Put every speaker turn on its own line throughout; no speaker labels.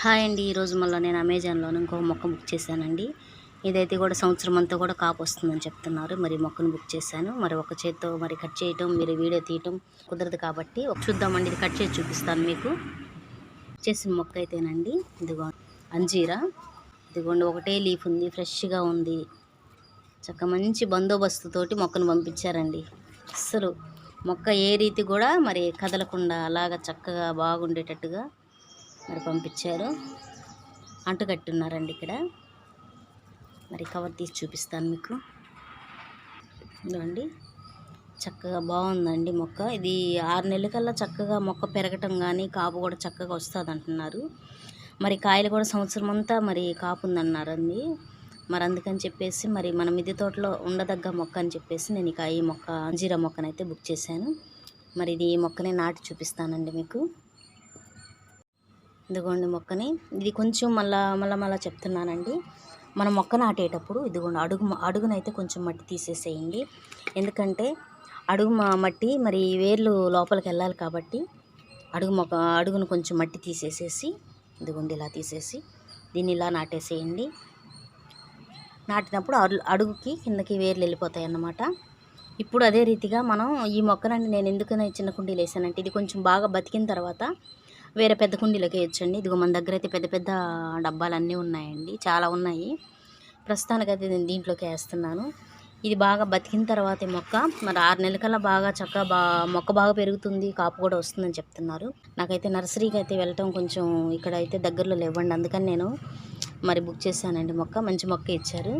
Hi అండి. ఈరోజు మళ్ళీ నేను అమెజాన్లో ఇంకో మొక్క బుక్ చేశానండి. ఇదైతే కూడా సంవత్సరం అంతా కూడా కాపు వస్తుందని చెప్తున్నారు. మరి మొక్కను బుక్ చేశాను. మరి ఒక చేత్తో మరి కట్ చేయటం మీరు వీడియో తీయటం కుదరదు కాబట్టి ఒక చూద్దామండి. ఇది కట్ చేసి చూపిస్తాను మీకు. చేసిన మొక్క అయితేనండి ఇదిగో అంజీరా. ఇదిగోండి ఒకటే లీఫ్ ఉంది ఫ్రెష్గా ఉంది. చక్క మంచి బందోబస్తుతోటి మొక్కను పంపించారండి. అస్సలు మొక్క ఏ రీతి కూడా మరి కదలకుండా అలాగ చక్కగా బాగుండేటట్టుగా మరి పంపించారు. అంటుకట్టున్నారండి ఇక్కడ. మరి కవర్ తీసి చూపిస్తాను మీకు. ఇదండి చక్కగా బాగుందండి మొక్క. ఇది ఆరు నెలలకల్లా చక్కగా మొక్క పెరగటం కానీ కాపు కూడా చక్కగా వస్తుంది అంటున్నారు. మరి కాయలు కూడా సంవత్సరం అంతా మరి కాపు ఉందన్నారు అండి. మరి అందుకని చెప్పేసి మరి మన మిద్దె తోటలో ఉండదగ్గ మొక్క అని చెప్పేసి నేను ఇక ఈ మొక్క జీరా మొక్కనైతే బుక్ చేశాను. మరి ఇది ఈ మొక్కని నాటి చూపిస్తానండి మీకు. ఇదిగోండి మొక్కని. ఇది కొంచెం మళ్ళా మళ్ళా మళ్ళా చెప్తున్నానండి. మనం మొక్క నాటేటప్పుడు ఇదిగోండి అడుగు అడుగునైతే కొంచెం మట్టి తీసేసేయండి. ఎందుకంటే అడుగు మట్టి మరి వేర్లు లోపలికి వెళ్ళాలి కాబట్టి అడుగు మొక్క అడుగును కొంచెం మట్టి తీసేసేసి ఇదిగోండి ఇలా తీసేసి దీన్ని ఇలా నాటేసేయండి. నాటినప్పుడు అడుగుకి కిందకి వేర్లు వెళ్ళిపోతాయి అన్నమాట ఇప్పుడు అదే రీతిగా మనం ఈ మొక్కనండి నేను ఎందుకని చిన్న కుండీలు వేసానంటే ఇది కొంచెం బాగా బతికిన తర్వాత వేరే పెద్ద కుండీలోకి వేయచ్చండి. ఇదిగో మన దగ్గర అయితే పెద్ద పెద్ద డబ్బాలు అన్నీ ఉన్నాయండి. చాలా ఉన్నాయి. ప్రస్తుతానికైతే నేను దీంట్లోకి వేస్తున్నాను. ఇది బాగా బతికిన తర్వాత ఈ మొక్క మరి ఆరు నెలలకల్లా బాగా చక్కగా బా మొక్క బాగా పెరుగుతుంది. కాపు కూడా వస్తుందని చెప్తున్నారు. నాకైతే నర్సరీకి అయితే వెళ్ళటం కొంచెం ఇక్కడ అయితే దగ్గరలో లేవండి. అందుకని నేను మరి బుక్ చేశానండి మొక్క. మంచి మొక్క ఇచ్చారు.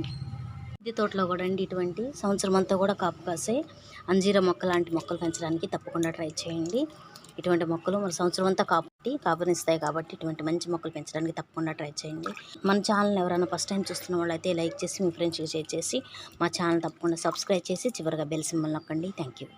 ఇది తోటలో కూడా అండి ఇటువంటి. సంవత్సరం అంతా కూడా కాపు కాసే అంజీర మొక్క లాంటి మొక్కలు పెంచడానికి తప్పకుండా ట్రై చేయండి. ఇటువంటి మొక్కలు మరి సంవత్సరం అంతా కాబట్టి కాపునిస్తాయి కాబట్టి ఇటువంటి మంచి మొక్కలు పెంచడానికి తప్పకుండా ట్రై చేయండి. మన ఛానల్ ఎవరైనా ఫస్ట్ టైం చూస్తున్న వాళ్ళైతే లైక్ చేసి మీ ఫ్రెండ్స్కి షేర్ చేసి మా ఛానల్ తప్పకుండా సబ్స్క్రైబ్ చేసి చివరిగా బెల్ సింబల్ నొక్కండి. Thank you.